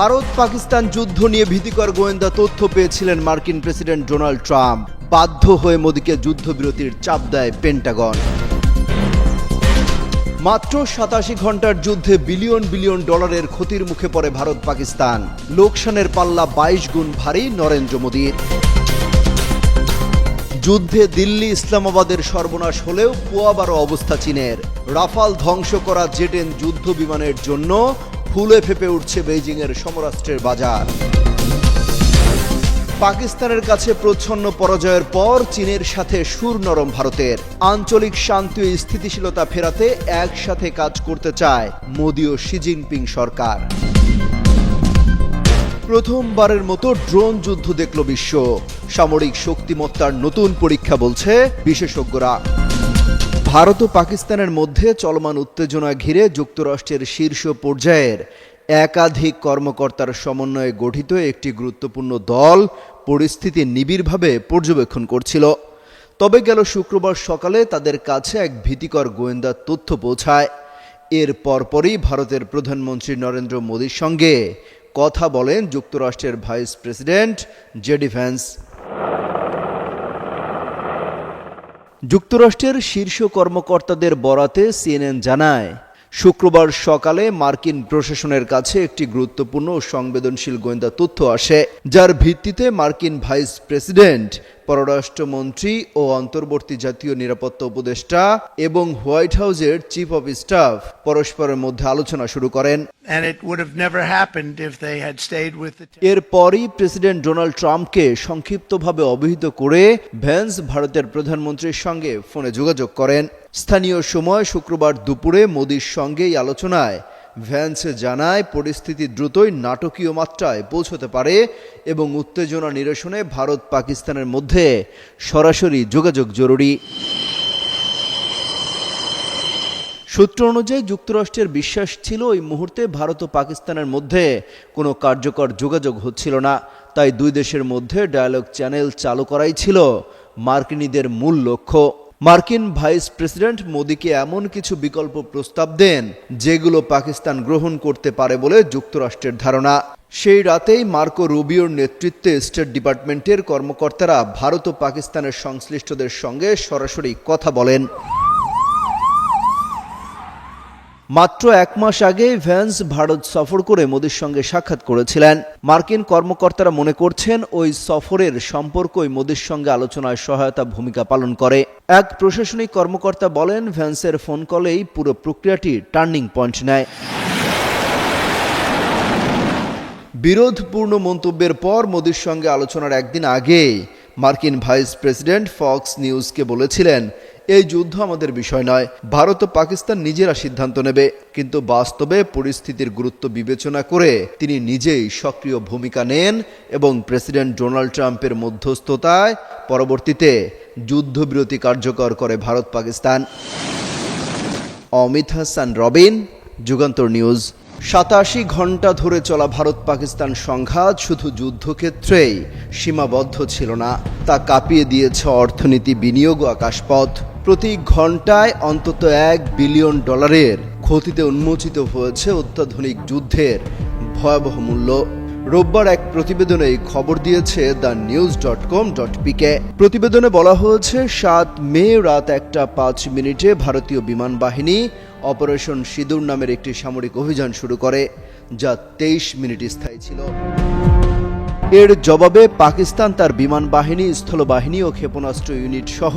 ভারত পাকিস্তান যুদ্ধ নিয়ে ভীতিকর গোয়েন্দা তথ্য পেয়েছিলেন মার্কিন প্রেসিডেন্ট ডোনাল্ড ট্রাম্প। বাধ্য হয়ে মোদীকে যুদ্ধবিরতির চাপ দেয় পেন্টাগন। মাত্র সাতাশি ঘণ্টার যুদ্ধে বিলিয়ন বিলিয়ন ডলারের ক্ষতির মুখে পড়ে ভারত পাকিস্তান। লোকসানের পাল্লা বাইশ গুণ ভারী নরেন্দ্র মোদীর। যুদ্ধে দিল্লি ইসলামাবাদের সর্বনাশ হলেও পোয়াবারও অবস্থা চীনের। রাফাল ধ্বংস করা জেটেন যুদ্ধ বিমানের জন্য ফুলে ফেপে উঠছে বেইজিংয়ের সমরাষ্ট্রের বাজার। পাকিস্তানের কাছে প্রচ্ছন্ন পরাজয়ের পর চীনের সাথে সুর নরম ভারতের। আঞ্চলিক শান্তি ও স্থিতিশীলতা ফেরাতে একসাথে কাজ করতে চায় মোদী ও শি জিনপিং সরকার। প্রথমবারের মতো ড্রোন যুদ্ধ দেখল বিশ্ব। সামরিক শক্তিমত্তার নতুন পরীক্ষা বলছে বিশেষজ্ঞরা। ভারত ও পাকিস্তানের মধ্যে চলমান উত্তেজনা ঘিরে যুক্তরাষ্ট্রের শীর্ষ পর্যায়ের একাধিক কর্মকর্তার সমন্বয়ে গঠিত একটি গুরুত্বপূর্ণ দল পরিস্থিতি নিবিড়ভাবে পর্যবেক্ষণ করছিল। তবে গেল শুক্রবার সকালে তাদের কাছে এক ভীতিকর গোয়েন্দা তথ্য পৌঁছায়। এর পরপরই ভারতের প্রধানমন্ত্রী নরেন্দ্র মোদীর সঙ্গে কথা বলেন যুক্তরাষ্ট্রের ভাইস প্রেসিডেন্ট জেডি ভ্যান্স। যুক্তরাষ্ট্রের শীর্ষ কর্মকর্তাদের বরাতে সিএনএন জানায়। শুক্রবার সকালে মার্কিন প্রশাসনের কাছে একটি গুরুত্বপূর্ণ ও সংবেদনশীল গোয়েন্দা তথ্য আসে যার ভিত্তিতে মার্কিন ভাইস প্রেসিডেন্ট পররাষ্ট্রমন্ত্রী ও অন্তর্বর্তী জাতীয় নিরাপত্তা উপদেষ্টা এবং হোয়াইট হাউসের চিফ অফ স্টাফ পরস্পরের মধ্যে আলোচনা শুরু করেন. এরপরই প্রেসিডেন্ট ডোনাল্ড ট্রাম্পকে সংক্ষিপ্তভাবে অবহিত করে ভ্যান্স ভারতের প্রধানমন্ত্রীর সঙ্গে ফোনে যোগাযোগ করেন স্থানীয় সময় শুক্রবার দুপুরে মোদির সঙ্গে আলোচনায় ভ্যান্স জানায়, পরিস্থিতি দ্রুতই নাটকীয় মাত্রায় পৌঁছতে পারে এবং উত্তেজনা নিরসনে ভারত পাকিস্তানের মধ্যে সরাসরি যোগাযোগ জরুরি। সূত্র অনুযায়ী যুক্তরাষ্ট্রের বিশ্বাস ছিল ওই মুহূর্তে ভারত ও পাকিস্তানের মধ্যে কোনো কার্যকর যোগাযোগ হচ্ছিল না। তাই দুই দেশের মধ্যে ডায়ালগ চ্যানেল চালু করাই ছিল মার্কিনীদের মূল লক্ষ্য। মার্কিন ভাইস প্রেসিডেন্ট মোদীকে এমন কিছু বিকল্প প্রস্তাব দেন, যেগুলো পাকিস্তান গ্রহণ করতে পারে বলে যুক্তরাষ্ট্রের ধারণা। সেই রাতেই মার্কো রুবিওর নেতৃত্বে স্টেট ডিপার্টমেন্টের কর্মকর্তারা ভারত ও পাকিস্তানের সংশ্লিষ্টদের সঙ্গে সরাসরি কথা বলেন। মাত্র এক মাস আগে ভ্যান্স ভারত সফর করে মোদীর সঙ্গে সাক্ষাৎ করেছিলেন। মার্কিন কর্মকর্তারা মনে করছেন ওই সফরের সম্পর্কই মোদীর সঙ্গে আলোচনায় সহায়তা ভূমিকা পালন করে। এক প্রশাসনিক কর্মকর্তা বলেন, ভ্যান্সের ফোন কলেই পুরো প্রক্রিয়াটি টার্নিং পয়েন্ট নেয়। বিরোধপূর্ণ মন্তব্যের পর মোদীর সঙ্গে আলোচনার একদিন আগে মার্কিন ভাইস প্রেসিডেন্ট ফক্স নিউজকে বলেছিলেন এই যুদ্ধ আমাদের বিষয় নয়। ভারত ও পাকিস্তান নিজেরা সিদ্ধান্ত নেবে। কিন্তু বাস্তবে পরিস্থিতির গুরুত্ব বিবেচনা করে তিনি নিজেই সক্রিয় ভূমিকা নেন এবং প্রেসিডেন্ট ডোনাল্ড ট্রাম্পের মধ্যস্থতায় পরবর্তীতে যুদ্ধবিরতি কার্যকর করে ভারত পাকিস্তান। অমিত হাসান, রবিন, যুগান্তর নিউজ। সাতাশি ঘণ্টা ধরে চলা ভারত পাকিস্তান সংঘাত শুধু যুদ্ধক্ষেত্রেই সীমাবদ্ধ ছিল না, তা কাঁপিয়ে দিয়েছে অর্থনীতি বিনিয়োগ আকাশপথ। প্রতি ঘন্টায় অন্তত এক বিলিয়ন ডলারের ক্ষতিতে উন্মোচিত হয়েছে অত্যাধুনিক যুদ্ধের ভয়াবহ মূল্য। রোববার এক প্রতিবেদনে এই খবর দিয়েছে the news dot com dot PK. প্রতিবেদনে বলা হয়েছে, সাত মে রাত একটা পাঁচ মিনিটে ভারতীয় বিমান বাহিনী অপারেশন সিঁদুর নামের একটি সামরিক অভিযান শুরু করে, যা তেইশ মিনিট স্থায়ী ছিল। এর জবাবে পাকিস্তান তার বিমান বাহিনী, স্থলবাহিনী ও ক্ষেপণাস্ত্র ইউনিট সহ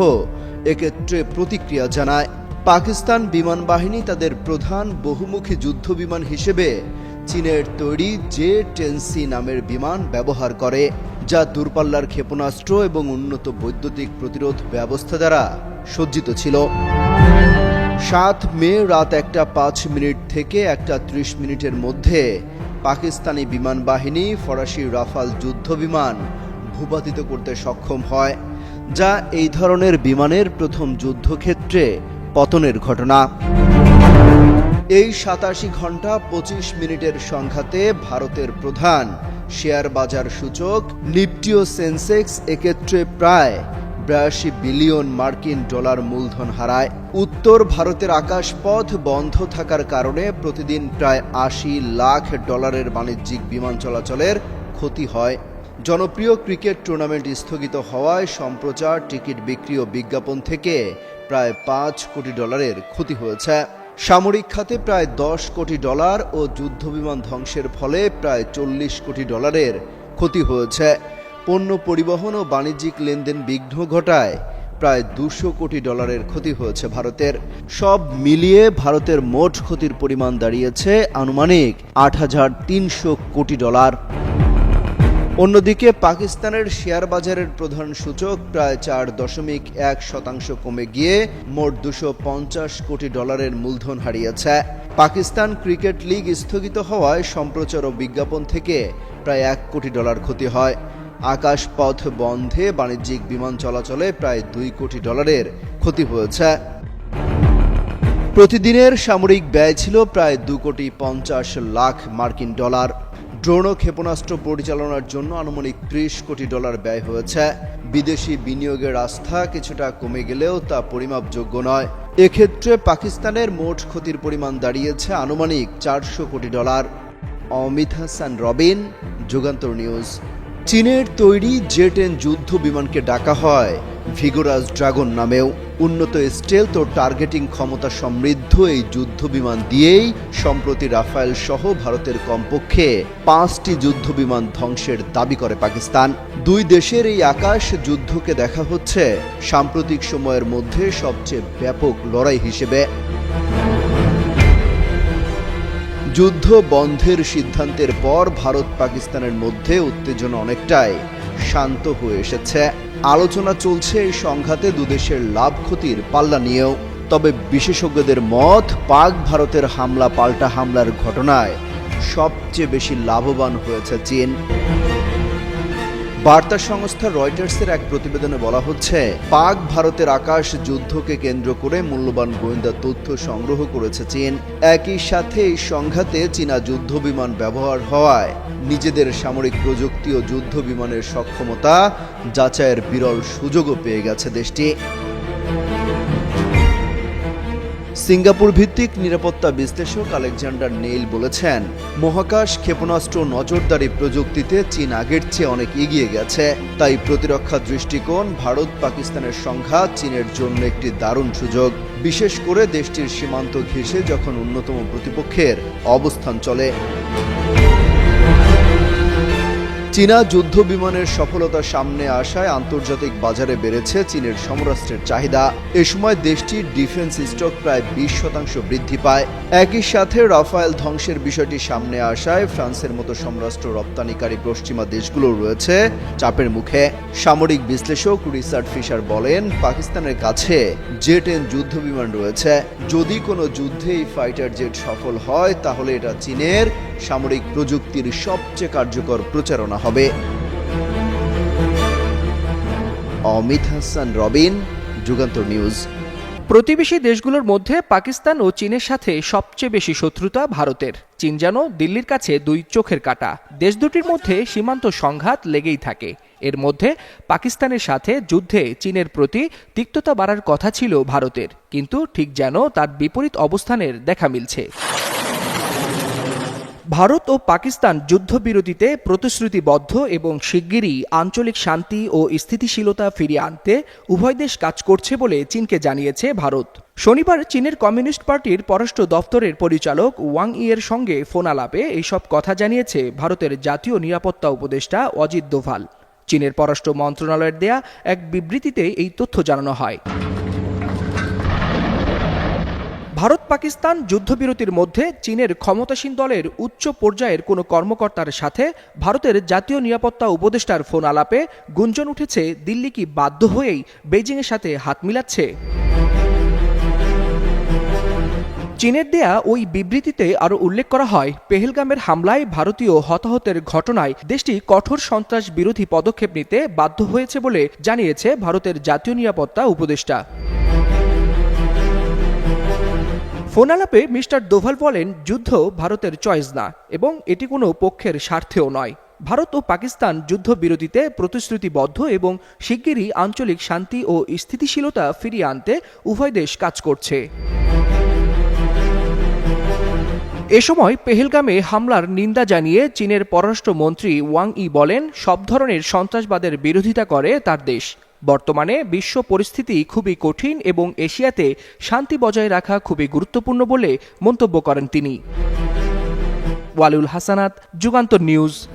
এক্ষেত্রে প্রতিক্রিয়া জানায়। পাকিস্তান বিমান বাহিনী তাদের প্রধান বহুমুখী যুদ্ধ বিমান হিসেবে চীনের তৈরি জে টেনসি নামের বিমান ব্যবহার করে, যা দূরপাল্লার ক্ষেপণাস্ত্র এবং উন্নত বৈদ্যুতিক প্রতিরোধ ব্যবস্থা দ্বারা সজ্জিত ছিল। সাত মে রাত একটা পাঁচ মিনিট থেকে একটা ত্রিশ মিনিটের মধ্যে পাকিস্তানি বিমান বাহিনী ফরাসি রাফাল যুদ্ধ বিমান ভূপাতিত করতে সক্ষম হয়, যা এই ধরনের বিমানের প্রথম যুদ্ধক্ষেত্রে পতনের ঘটনা। এই সাতাশি ঘণ্টা পঁচিশ মিনিটের সংঘাতে ভারতের প্রধান শেয়ার বাজার সূচক নিফটি ও সেন্সেক্স এক্ষেত্রে প্রায় বিরাশি বিলিয়ন মার্কিন ডলার মূলধন হারায়। উত্তর ভারতের আকাশপথ বন্ধ থাকার কারণে প্রতিদিন প্রায় আশি লাখ ডলারের বাণিজ্যিক বিমান চলাচলের ক্ষতি হয়। জনপ্রিয় ক্রিকেট টুর্নামেন্ট স্থগিত হওয়ায় সম্প্রচার, টিকিট বিক্রি ও বিজ্ঞাপন থেকে প্রায় পাঁচ কোটি ডলারের ক্ষতি হয়েছে। সামরিক খাতে প্রায় দশ কোটি ডলার ও যুদ্ধবিমান ধ্বংসের ফলে প্রায় চল্লিশ কোটি ডলারের ক্ষতি হয়েছে। পণ্য পরিবহন ও বাণিজ্যিক লেনদেন বিঘ্ন ঘটায়। প্রায় দুশো কোটি ডলারের ক্ষতি হয়েছে ভারতের। সব মিলিয়ে ভারতের মোট ক্ষতির পরিমাণ দাঁড়িয়েছে আনুমানিক আট হাজার তিনশো কোটি ডলার। অন্যদিকে পাকিস্তানের শেয়ার বাজারের প্রধান সূচক প্রায় চার দশমিক এক শতাংশ কমে গিয়ে মোট দুশো পঞ্চাশ কোটি ডলারের মূলধন হারিয়েছে। পাকিস্তান ক্রিকেট লিগ স্থগিত হওয়ায় সম্প্রচার ও বিজ্ঞাপন থেকে প্রায় এক কোটি ডলার ক্ষতি হয়। আকাশপথ বন্ধে বাণিজ্যিক বিমান চলাচলে প্রায় দুই কোটি ডলারের ক্ষতি হয়েছে। প্রতিদিনের সামরিক ব্যয় ছিল প্রায় দু কোটি পঞ্চাশ লাখ মার্কিন ডলার। ড্রোন ও ক্ষেপণাস্ত্র পরিচালনার জন্য আনুমানিক ত্রিশ কোটি ডলার ব্যয় হয়েছে। বিদেশি বিনিয়োগের আস্থা কিছুটা কমে গেলেও তা পরিমাপযোগ্য নয়। এক্ষেত্রে পাকিস্তানের মোট ক্ষতির পরিমাণ দাঁড়িয়েছে আনুমানিক চারশো কোটি ডলার। অমিত হাসান, রবিন, যুগান্তর নিউজ। চীনের তৈরি জেটেন যুদ্ধ বিমানকে ডাকা হয়। ভিগোরাস ড্রাগন নামেও উন্নত স্টেলথ ও টার্গেটিং ক্ষমতা সমৃদ্ধ এই যুদ্ধ বিমান দিয়েই সম্প্রতি রাফায়েল সহ ভারতের কমপক্ষে পাঁচটি যুদ্ধ বিমান ধ্বংসের দাবি করে পাকিস্তান। দুই দেশের এই আকাশ যুদ্ধকে দেখা হচ্ছে সাম্প্রতিক সময়ের মধ্যে সবচেয়ে ব্যাপক লড়াই হিসেবে। যুদ্ধ বন্ধের সিদ্ধান্তের পর ভারত পাকিস্তানের মধ্যে উত্তেজনা অনেকটাই শান্ত হয়ে এসেছে। আলোচনা চলছে এই সংঘাতে দুদেশের লাভ ক্ষতির পাল্লা নিয়েও। তবে বিশেষজ্ঞদের মত, পাক ভারতের হামলা পাল্টা হামলার ঘটনায় সবচেয়ে বেশি লাভবান হয়েছে চীন। বার্তা সংস্থা রয়টার্সের এক প্রতিবেদনে বলা হচ্ছে, পাক ভারতের আকাশ যুদ্ধকে কেন্দ্র করে মূল্যবান গোয়েন্দা তথ্য সংগ্রহ করেছে চীন। একই সাথে এই সংঘাতে চীনা যুদ্ধ বিমান ব্যবহার হওয়ায় নিজেদের সামরিক প্রযুক্তি ও যুদ্ধ বিমানের সক্ষমতা যাচাইয়ের বিরল সুযোগও পেয়ে গেছে দেশটি। সিঙ্গাপুর ভিত্তিক নিরাপত্তা বিশ্লেষক আলেকজান্ডার নেইল বলেছেন, মহাকাশ ক্ষেপণাস্ত্র নজরদারি প্রযুক্তিতে চীন আগের চেয়ে অনেক এগিয়ে গেছে। তাই প্রতিরক্ষা দৃষ্টিকোণ, ভারত, পাকিস্তানের সংঘাত চীনের জন্য একটি দারুণ সুযোগ। বিশেষ করে দেশটির সীমান্ত ঘেঁষে যখন অন্যতম প্রতিপক্ষের অবস্থান চলে। চীনা যুদ্ধ বিমানের সফলতা সামনে আসায় আন্তর্জাতিক বাজারে বেড়েছে চীনের সমরাষ্ট্রের চাহিদা। এ সময় দেশটির ডিফেন্স স্টক প্রায় বিশ শতাংশ বৃদ্ধি পায়। একই সাথে রাফায়েল ধ্বংসের বিষয়টি সামনে আসায় ফ্রান্সের মতো সমরাষ্ট্র রপ্তানিকারী পশ্চিমা দেশগুলো রয়েছে চাপের মুখে। সামরিক বিশ্লেষক রিচার্ড ফিশার বলেন, পাকিস্তানের কাছে জে টেন যুদ্ধ বিমান রয়েছে। যদি কোনো যুদ্ধে এই ফাইটার জেট সফল হয়, তাহলে এটা চীনের সামরিক প্রযুক্তির সবচেয়ে কার্যকর প্রচারণা হবে। অমিত হাসান, রবিন, যুগান্তর নিউজ। প্রতিবেশী দেশগুলোর মধ্যে পাকিস্তান ও চীনের সাথে সবচেয়ে বেশি শত্রুতা ভারতের। চীন যেন দিল্লির কাছে দুই চোখের কাটা। দেশ দুটির মধ্যে সীমান্ত সংঘাত লেগেই থাকে। এর মধ্যে পাকিস্তানের সাথে যুদ্ধে চীনের প্রতি তিক্ততা বাড়ার কথা ছিল ভারতের। কিন্তু ঠিক যেন তার বিপরীত অবস্থানের দেখা মিলছে। ভারত ও পাকিস্তান যুদ্ধবিরতিতে প্রতিশ্রুতিবদ্ধ এবং শিগগিরই আঞ্চলিক শান্তি ও স্থিতিশীলতা ফিরিয়ে আনতে উভয় দেশ কাজ করছে বলে চীনকে জানিয়েছে ভারত। শনিবার চীনের কমিউনিস্ট পার্টির পররাষ্ট্র দপ্তরের পরিচালক ওয়াং ইয়ের সঙ্গে ফোন আলাপে এইসব কথা জানিয়েছে ভারতের জাতীয় নিরাপত্তা উপদেষ্টা অজিত দোভাল। চীনের পররাষ্ট্র মন্ত্রণালয়ের দেয়া এক বিবৃতিতে এই তথ্য জানানো হয়। ভারত পাকিস্তান যুদ্ধবিরতির মধ্যে চীনের ক্ষমতাসীন দলের উচ্চ পর্যায়ের কোনো কর্মকর্তার সাথে ভারতের জাতীয় নিরাপত্তা উপদেষ্টার ফোন আলাপে গুঞ্জন উঠেছে দিল্লি কি বাধ্য হয়েই বেজিংয়ের সাথে হাত মিলাচ্ছে। চীনের দেয়া ওই বিবৃতিতে আরও উল্লেখ করা হয়, পেহেলগামের হামলায় ভারতীয় হতাহতের ঘটনায় দেশটি কঠোর সন্ত্রাস বিরোধী পদক্ষেপ নিতে বাধ্য হয়েছে বলে জানিয়েছে ভারতের জাতীয় নিরাপত্তা উপদেষ্টা। ফোন আলাপে মিস্টার দোভাল বলেন, যুদ্ধ ভারতের চয়েস না এবং এটি কোনো পক্ষের স্বার্থেও নয়। ভারত ও পাকিস্তান যুদ্ধবিরতিতে প্রতিশ্রুতিবদ্ধ এবং শিগগিরই আঞ্চলিক শান্তি ও স্থিতিশীলতা ফিরিয়ে আনতে উভয় দেশ কাজ করছে। এ সময় পেহেলগামে হামলার নিন্দা জানিয়ে চীনের পররাষ্ট্রমন্ত্রী ওয়াং ই বলেন, সব ধরনের সন্ত্রাসবাদের বিরোধিতা করে তার দেশ। বর্তমানে বিশ্ব পরিস্থিতি খুবই কঠিন এবং এশিয়াতে শান্তি বজায় রাখা খুবই গুরুত্বপূর্ণ বলে মন্তব্য করেন তিনি। ওয়ালুল হাসানাত, যুগান্তর নিউজ